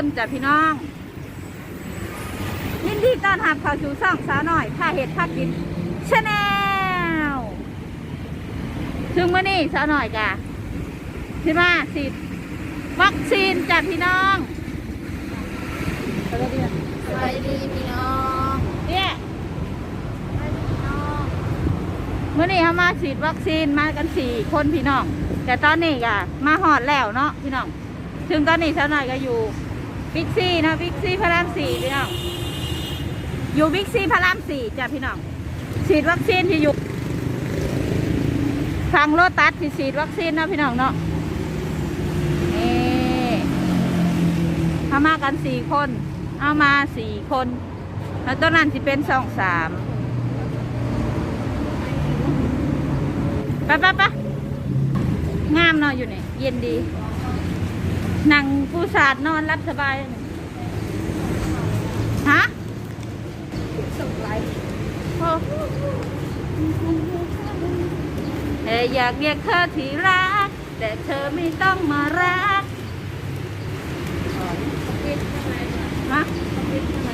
คนจ้ะพี่น้องยินดีต้อนรับเข้าสู่ช่องสาวหน่อยผ้าเห็ดผ้ากินชาแนลถึงมื่อนี้สาวหน่อยกะที่มาฉีดวัคซีนจ้ะพี่น้องสวัสดีนะสวัสดีพี่น้องเนี่ยเมื่อนี้เขามาฉีดวัคซีนมากันสี่คนพี่น้อง แต่ตอนนี้ก็มาหอดแล้วเนาะพี่น้อง ถึงตอนนี้สาวหน่อยก็อยู่ บิ๊กซีนะบิ๊กซีพระรามสี่พี่น้องอยู่บิ๊กซีพระรามสี่จ้ะพี่น้องฉีดวัคซีนที่อยู่ทางรถตัดที่ฉีดวัคซีนนะพี่น้องเนาะนี่เขามากันสี่คน เอามาสี่คนแล้วตอนนั้นสิเป็นสองสามไปไปไปงามเนาะอยู่นี่เย็นดี นั่งผู้สาดนอนรับสบาย ฮะส่งไลน์โอ้เธออยากเรียกเธอที่รัก แต่เธอไม่ต้องมารัก ปิดทำไม ฮะ ปิดทำไม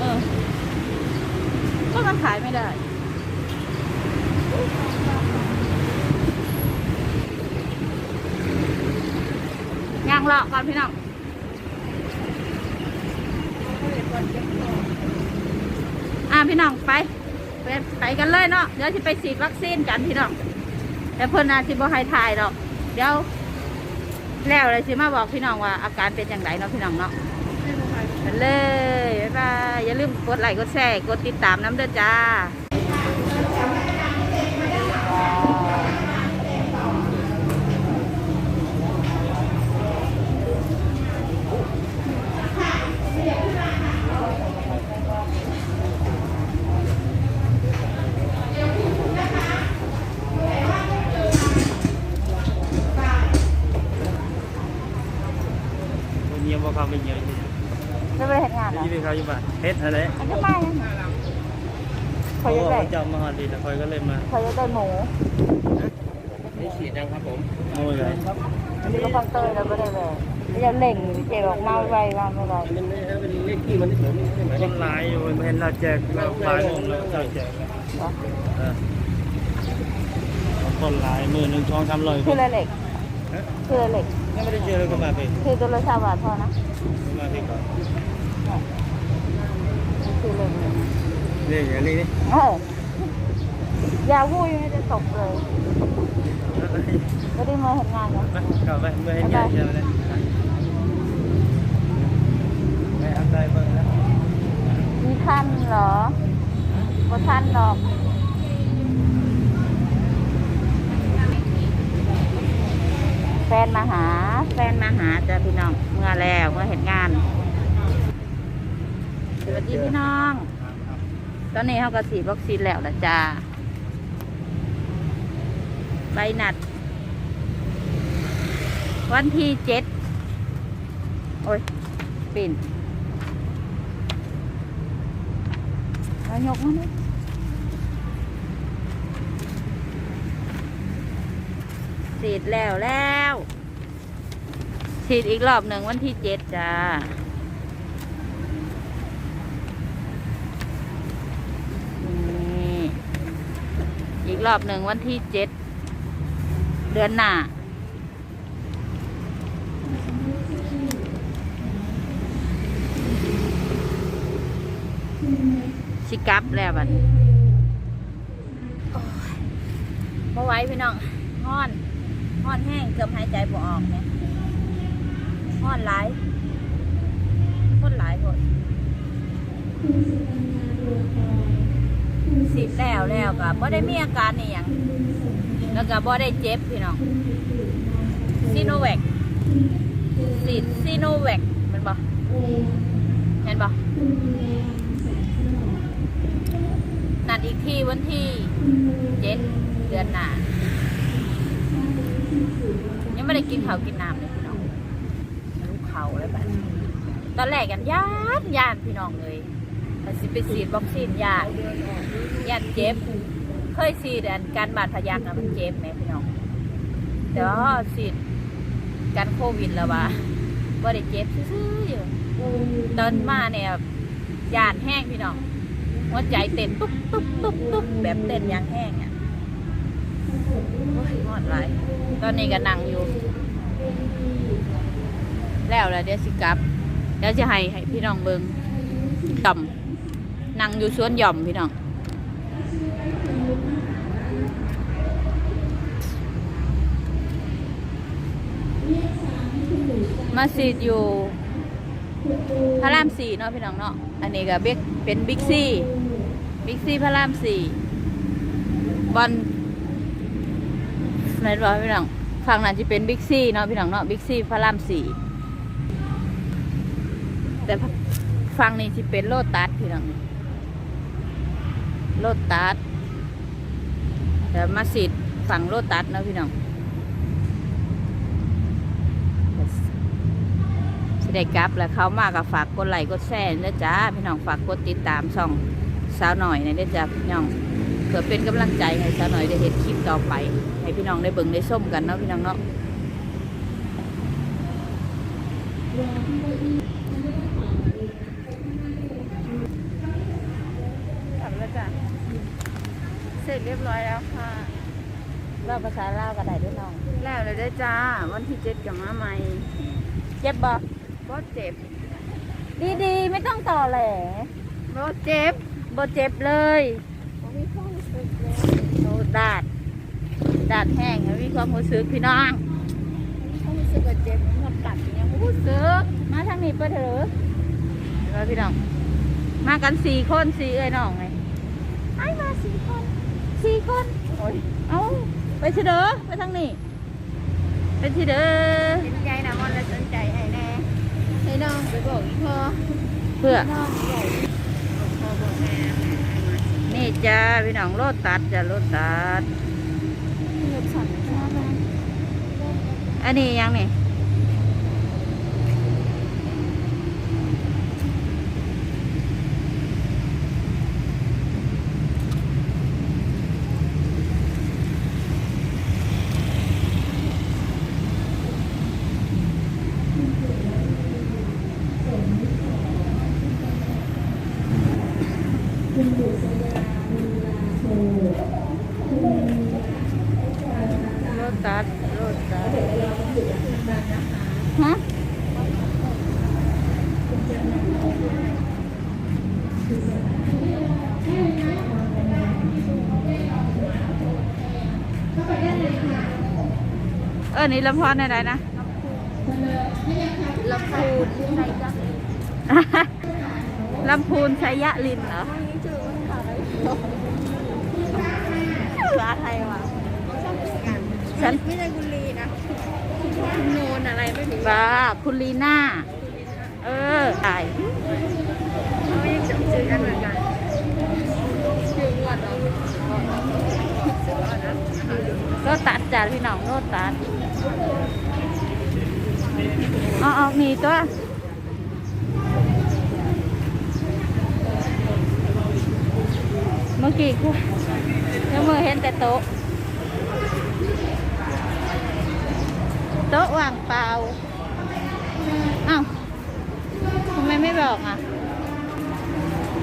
เออ ก็มันขายไม่ได้ งรอก่อนพี่น้องอ่าพี่น้องไป ไปไปกันเลยเนาะเดี๋ยวจะไปฉีดวัคซีนกันพี่น้องแต่เพิ่นอาจจะบ่ให้ถ่ายดอก เดี๋ยวแล้วเลยสิมาบอกพี่น้องว่าอาการเป็นอย่างไรเนาะพี่น้องเนาะไปเลยบ๊ายบายอย่าลืมกดไลค์กดแชร์กดติดตามน้ำเด้อจ้า วันนี้ว่าเขาไม่เยอะนี่ จะไปเห็นงาน เหรอนี่เป็นเขาอยู่บ้านเฮ็ดอะไรอันจะมายังคเขาอยบอกจะได้ว่าจะเอามาหอดีแต่คอยก็เลยมาคอยจะได้หมูนี่ฉีดยังครับผมเอาไว้เลยอันนี้ก็ฟังเตยแล้วก็ได้เลยจะเล่งเจ็บออกมาไวๆมาไม่ไวมันไม่เป็นเลขที่มันที่ผมใช่ไหมคนร้ายอยู่มันเห็นเราแจกเราปลายโมงแล้วเราแจกเออคนร้ายมือหนึ่งช่องทำเลยคืออะไรเหล็กคืออะไรเหล็กไม่ได้เจอเลยก็มาพี่คือตัวละสามบาทพอนะมาพี่ก่อนคือเหล็ก นี่อย่างนี้นี่เออยาวูยังไม่จะตกเลยไม่ได้มาเห็นงานนะไปกลับไปเมื่อเห็นยาเชียวเลยไปเอาใจเบิ่งนะมีท่านเหรอก็ท่านหรอกแฟนมาหา แฟนมาหาจ้ะพี่น้อง เมื่อแล้วเมื่อเห็นงานสวัสดีพี่น้อง ตอนนี้เขาก็ฉีดวัคซีนแล้วละจ้าใบหนัด วันที่เจ็ดโอ้ยปิ่นเอายกมาเลยฉีดแล้วแล้วฉีดอีกรอบหนึ่งวันที่เจ็ดจ้า นี่ อีกรอบหนึ่งวันที่เจ็ดเดือนหน้าสิกับแล้วบัดนี้โอ้ยบ่ไว้พี่น้องห้อนห้อนแห้งเกือบหายใจบ่ออกเนี่ยห้อนหลายคนหลายคน สิบแล้วแล้วก็บ่ได้มีอาการนี่ยังแล้วก็บ่ได้เจ็บพี่น้องซีโนแวคสิซีโนแวคแมันบ่เห็นบ่นัดอีกที่วันที่เจ็ดเดือนหน้ายังไม่ได้กินข้าวกินน้ำเลยพี่น้องลูกเขาเลยแบบตอนแรกกันญาติญาติพี่น้องเลย แต่สิไปฉีดวัคซีนญาติญาเจ็บ เคยฉีดอันการบาดทะยักอะมันเจ็บไหมพี่น้องแต่ว่าฉีดกันโควิดแล้วว่าบ่ได้เจ็บซื่อๆอยู่ตอนมาเนี่ยยานแห้งพี่น้องหัวใจเต้นตุ๊บตุ๊บตุ๊บตุ๊บแบบเต้นยางแห้งอะโอ้ยหอดไรตอนนี้ก็นั่งอยู่ แล้วแล้วเดี๋ยวสิกลับ เดี๋ยวจะให้ให้พี่น้องเบิงต่ำ นั่งอยู่สวนหย่อมพี่น้องมาสีดอยู่พระรามสี่เนาะพี่น้องเนาะ อันนี้ก็เบกเป็นบิ๊กซีบิ๊กซีพระรามสี่บอลไหนบอกพี่น้องฝั่งนั้นจะเป็นบิ๊กซีเนาะพี่น้องเนาะบิ๊กซีพระรามสี่แต่ฝั่งนี้จะเป็นโลตัสพี่น้อง โลตัสแต่มาสีดฝั่งโลตัสนะพี่น้องสิได้กลับแล้วเขามากกับฝากกดไลค์กดแชร์นะจ้าพี่น้องฝากกดติดตามช่องสาวหน่อยนะเดจ้าพี่น้องเพื่อเป็นกำลังใจให้สาวหน่อยได้เห็นคลิปต่อไป ให้พี่น้องได้เบิ่งได้ส้มกันเนาะพี่น้องเนาะกลับแล้วจ้ะ เสร็จเรียบร้อยแล้วค่ะเราภาษาลาวก็ได้ด้วยน้อง แล้วเลยได้อจ้า วันที่เจ็ดกับมาใหม่เจ็บบ่บ่เจ็บดีๆ ไม่ต้องต่อแหลบ่เจ็บบ่เจ็บเลยบ่มีความรู้สึกเลยโอ้ดาดดาดแห้งมีความรู้สึกพี่น้องมีความรู้สึกว่าเจ็บมันกัดอย่างรู้สึกมาทางนี้เปิดเถอะเดี๋ยวพี่น้อง มากันสี่คนสี่เอ้ยน้องไงไอ้มาสี่คน สี่คนโอ้ยเอาไปเถอะเด้อไปทางนี้ไปเถอะเด้อเห็นใจนะมันเลยสนใจให้แน่ให้น้องไปบอกอีพ่อเพื่อน้องบอกอีพ่อบอกแม่ให้มาสี่นี่จ้าพี่น้องโลตัดจ้าโลตัดรถสั่นชอบไหมอันนี้ยังนี่โลตัดโลตัด ฮะเออ นี่ลำพอนอะไรนะลำพูนใส่จักรลำพูนชัยยะลินเหรอไม่ชื่อมันขายร้านอะไรวะชอบกันฉันไม่ใช่กุลี นะโนนอะไรไม่รู้บ้าคุณลีน่า เออตายเขายังจำชื่อกันเหมือนกันชื่อวัดเหรอชื่อวัดนะโลตัดจ้าพี่น้องโลตัดเอาเอามีตัวเมื่อกี้กูเมื่อมือเห็นแต่โต๊ะ โต๊ะว่างเปล่าอ้าวทำไมไม่บอกอะ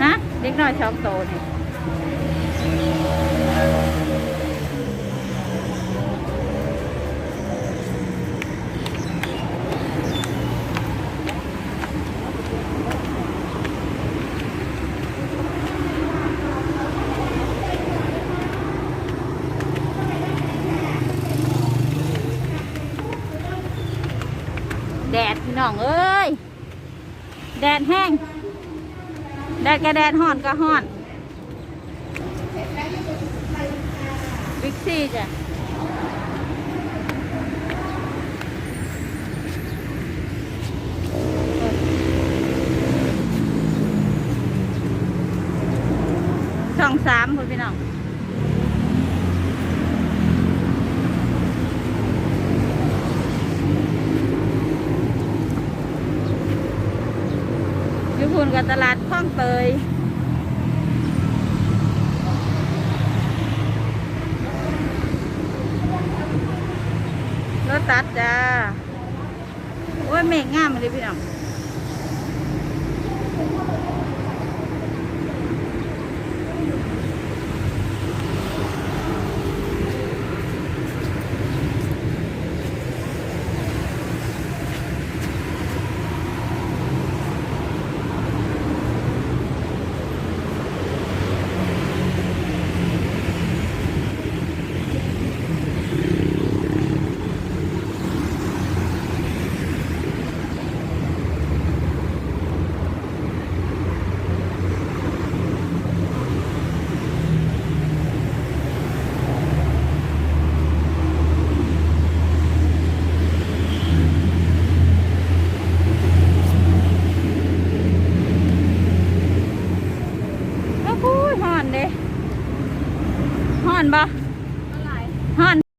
ฮะ เด็กน้อยชอบโตะนี่ดดพี่ น้องเอ้ย แดดแห้ง แดดก็แดดห้อนก็ห้อนบิ๊กซี่จ้ะช่องสามคุณพี่น้อง อยู่พุ่น กับตลาดคลองเตยรถตัดจ้า โอ้ยเมฆงามเลยพี่น้อง